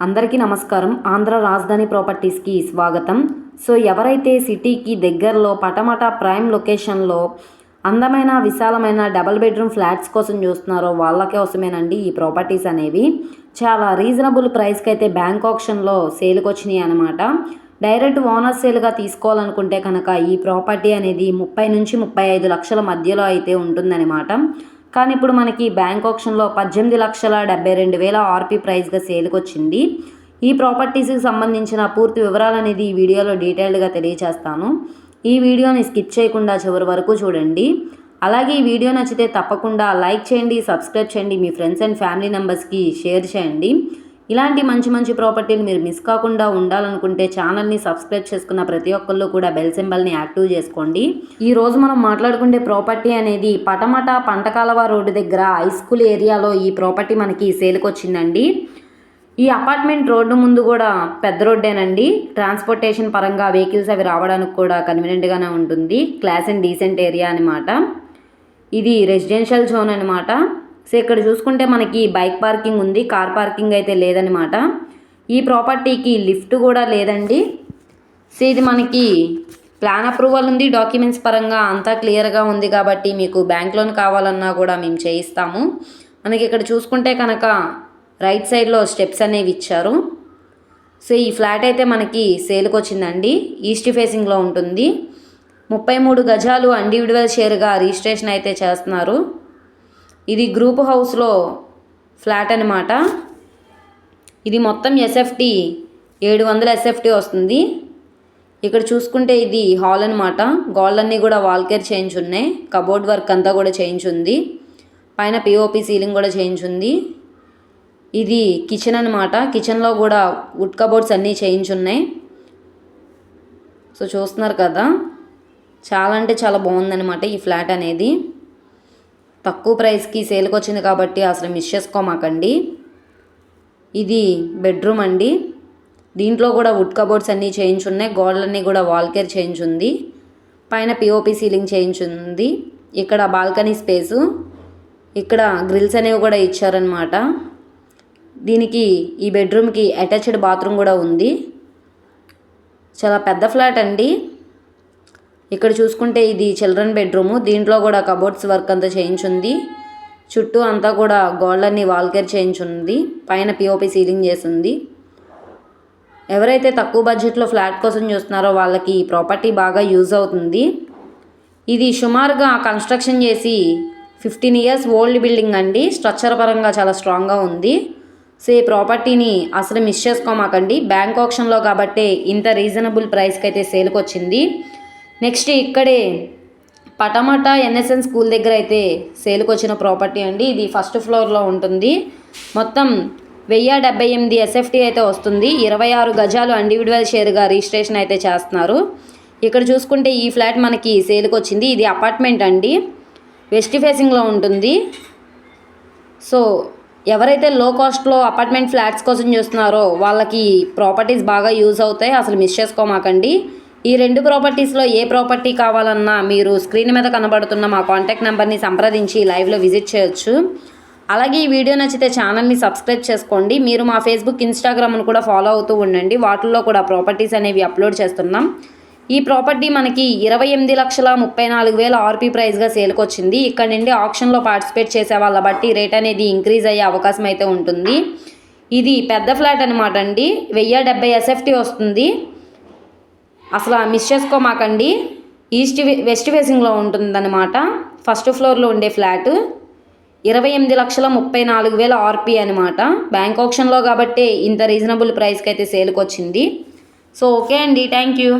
అందరికీ నమస్కారం. ఆంధ్ర రాజధాని ప్రాపర్టీస్కి స్వాగతం. సో ఎవరైతే సిటీకి దగ్గరలో పటమట ప్రైమ్ లొకేషన్లో అందమైన విశాలమైన డబల్ బెడ్రూమ్ ఫ్లాట్స్ కోసం చూస్తున్నారో వాళ్ళ కోసమేనండి ఈ ప్రాపర్టీస్ అనేవి. చాలా రీజనబుల్ ప్రైస్కి అయితే బ్యాంక్ ఆప్షన్లో సేల్కి వచ్చినాయి అనమాట డైరెక్ట్ ఓనర్ సేల్గా తీసుకోవాలనుకుంటే కనుక ఈ ప్రాపర్టీ అనేది ముప్పై నుంచి ముప్పై ఐదు లక్షల మధ్యలో అయితే ఉంటుందన్నమాట. కానీ ఇప్పుడు మనకి బ్యాంక్ ఆప్షన్లో పద్దెనిమిది లక్షల డెబ్బై రెండు వేల ఆర్పీ ప్రైస్గా సేల్కి వచ్చింది ఈ ప్రాపర్టీస్కి సంబంధించిన పూర్తి వివరాలు అనేది ఈ వీడియోలో డీటెయిల్డ్గా తెలియచేస్తాను. ఈ వీడియోని స్కిప్ చేయకుండా చివరి వరకు చూడండి. అలాగే ఈ వీడియో నచ్చితే తప్పకుండా లైక్ చేయండి సబ్స్క్రైబ్ చేయండి మీ ఫ్రెండ్స్ అండ్ ఫ్యామిలీ మెంబర్స్కి షేర్ చేయండి. ఇలాంటి మంచి మంచి ప్రాపర్టీలు మీరు మిస్ కాకుండా ఉండాలనుకుంటే ఛానల్ని సబ్స్క్రైబ్ చేసుకున్న ప్రతి ఒక్కళ్ళు కూడా బెల్ సింబల్ని యాక్టివ్ చేసుకోండి. ఈ రోజు మనం మాట్లాడుకునే ప్రాపర్టీ అనేది పటమట పంటకాలవ రోడ్డు దగ్గర హై స్కూల్ ఏరియాలో ఈ ప్రాపర్టీ మనకి సేల్కి వచ్చిందండి. ఈ అపార్ట్మెంట్ రోడ్డు ముందు కూడా పెద్ద రోడ్డేనండి. ట్రాన్స్పోర్టేషన్ పరంగా వెహికల్స్ అవి రావడానికి కూడా కన్వీనియంట్గానే ఉంటుంది. క్లాస్ అండ్ డీసెంట్ ఏరియా అనమాట ఇది రెసిడెన్షియల్ జోన్ అనమాట సో ఇక్కడ చూసుకుంటే మనకి బైక్ పార్కింగ్ ఉంది కార్ పార్కింగ్ అయితే లేదనమాట ఈ ప్రాపర్టీకి లిఫ్ట్ కూడా లేదండి. సో ఇది మనకి ప్లాన్ అప్రూవల్ ఉంది డాక్యుమెంట్స్ పరంగా అంతా క్లియర్గా ఉంది కాబట్టి మీకు బ్యాంక్ లోన్ కావాలన్నా కూడా మేము చేయిస్తాము. మనకి ఇక్కడ చూసుకుంటే కనుక రైట్ సైడ్లో స్టెప్స్ అనేవి ఇచ్చారు. సో ఈ ఫ్లాట్ అయితే మనకి సేల్కి వచ్చిందండి ఈస్ట్ ఫేసింగ్లో ఉంటుంది. ముప్పై మూడు గజాలు ఇండివిజువల్ షేర్గా రిజిస్ట్రేషన్ అయితే చేస్తున్నారు. ఇది గ్రూప్ హౌస్లో ఫ్లాట్ అనమాట ఇది మొత్తం ఎస్ఎఫ్టీ ఏడు వందల ఎస్ఎఫ్టీ వస్తుంది. ఇక్కడ చూసుకుంటే ఇది హాల్ అనమాట గోల్డ్ అన్నీ కూడా వాల్కేర్ చేయించున్నాయి కబోర్డ్ వర్క్ అంతా కూడా చేయించుంది పైన పిఓపి సీలింగ్ కూడా చేయించుంది ఇది కిచెన్ అనమాట కిచెన్లో కూడా వుడ్ కబోర్డ్స్ అన్నీ చేయించున్నాయి సో చూస్తున్నారు కదా? చాలా అంటే చాలా బాగుందనమాట ఈ ఫ్లాట్ అనేది. తక్కువ ప్రైస్కి సేల్కి వచ్చింది కాబట్టి అసలు మిస్ చేసుకోమాకండి. ఇది బెడ్రూమ్ అండి. దీంట్లో కూడా వుడ్ కబోర్డ్స్ అన్నీ చేయించున్నాయి గోడలన్నీ కూడా వాల్కేర్ చేయించుంది పైన పిఓపి సీలింగ్ చేయించుంది ఇక్కడ బాల్కనీ స్పేసు. ఇక్కడ గ్రిల్స్ అనేవి కూడా ఇచ్చారనమాట దీనికి ఈ బెడ్రూమ్కి అటాచ్డ్ బాత్రూమ్ కూడా ఉంది. చాలా పెద్ద ఫ్లాట్ అండి. ఇక్కడ చూసుకుంటే ఇది చిల్డ్రన్ బెడ్రూము. దీంట్లో కూడా కబోర్డ్స్ వర్క్ అంతా చేయించుంది. చుట్టూ అంతా కూడా గోల్డన్ని వాల్కేర్ చేయించుంది. పైన పిఓపి సీలింగ్ చేసింది. ఎవరైతే తక్కువ బడ్జెట్లో ఫ్లాట్ కోసం చూస్తున్నారో వాళ్ళకి ఈ ప్రాపర్టీ బాగా యూజ్ అవుతుంది. ఇది సుమారుగా కన్స్ట్రక్షన్ చేసి ఫిఫ్టీన్ ఇయర్స్ ఓల్డ్ బిల్డింగ్ అండి. స్ట్రక్చర్ పరంగా చాలా స్ట్రాంగ్గా ఉంది. సో ఈ ప్రాపర్టీని అసలు మిస్ చేసుకోమాకండి. బ్యాంక్ ఆప్షన్లో కాబట్టి ఇంత రీజనబుల్ ప్రైస్కి అయితే సేల్కి వచ్చింది నెక్స్ట్ ఇక్కడే పటమట ఎన్ఎస్ఎన్ స్కూల్ దగ్గర అయితే సేల్కి వచ్చిన ప్రాపర్టీ అండి. ఇది ఫస్ట్ ఫ్లోర్లో ఉంటుంది. మొత్తం వెయ్యి డెబ్బై ఎనిమిది ఎస్ఎఫ్టీ అయితే వస్తుంది. ఇరవై ఆరు గజాలు ఇండివిజువల్ షేర్గా రిజిస్ట్రేషన్ అయితే చేస్తున్నారు. ఇక్కడ చూసుకుంటే ఈ ఫ్లాట్ మనకి సేల్కి వచ్చింది ఇది అపార్ట్మెంట్ అండి. వెస్ట్ ఫేసింగ్లో ఉంటుంది. సో ఎవరైతే లో కాస్ట్లో అపార్ట్మెంట్ ఫ్లాట్స్ కోసం చూస్తున్నారో వాళ్ళకి ప్రాపర్టీస్ బాగా యూజ్ అవుతాయి. అసలు మిస్ చేసుకోమాకండి. ఈ రెండు ప్రాపర్టీస్లో ఏ ప్రాపర్టీ కావాలన్నా మీరు స్క్రీన్ మీద కనబడుతున్న మా కాంటాక్ట్ నెంబర్ని సంప్రదించి లైవ్లో విజిట్ చేయొచ్చు. అలాగే ఈ వీడియో నచ్చితే ఛానల్ని సబ్స్క్రైబ్ చేసుకోండి. మీరు మా ఫేస్బుక్ ఇన్స్టాగ్రామ్ను కూడా ఫాలో అవుతూ ఉండండి. వాటిల్లో కూడా ప్రాపర్టీస్ అనేవి అప్లోడ్ చేస్తున్నాం. ఈ ప్రాపర్టీ మనకి ఇరవై ఎనిమిది లక్షల ముప్పై నాలుగు వేల ఆర్పీ ప్రైస్గా సేల్కి వచ్చింది. ఇక్కడ నుండి ఆప్షన్లో పార్టిసిపేట్ చేసే వాళ్ళ బట్టి రేట్ అనేది ఇంక్రీజ్ అయ్యే అవకాశం అయితే ఉంటుంది. ఇది పెద్ద ఫ్లాట్ అనమాట అండి. వెయ్యి డెబ్బై ఎస్ఎఫ్టీ వస్తుంది. అసలు మిస్ చేసుకోమాకండి. ఈస్ట్ వెస్ట్ ఫేసింగ్లో ఉంటుందన్నమాట. ఫస్ట్ ఫ్లోర్లో ఉండే ఫ్లాట్ ఇరవై ఎనిమిది లక్షల ముప్పై నాలుగు వేల ఆర్పి అనమాట బ్యాంక్ ఆప్షన్లో కాబట్టి ఇంత రీజనబుల్ ప్రైస్కి అయితే సేల్కి వచ్చింది సో ఓకే అండి థ్యాంక్ యూ.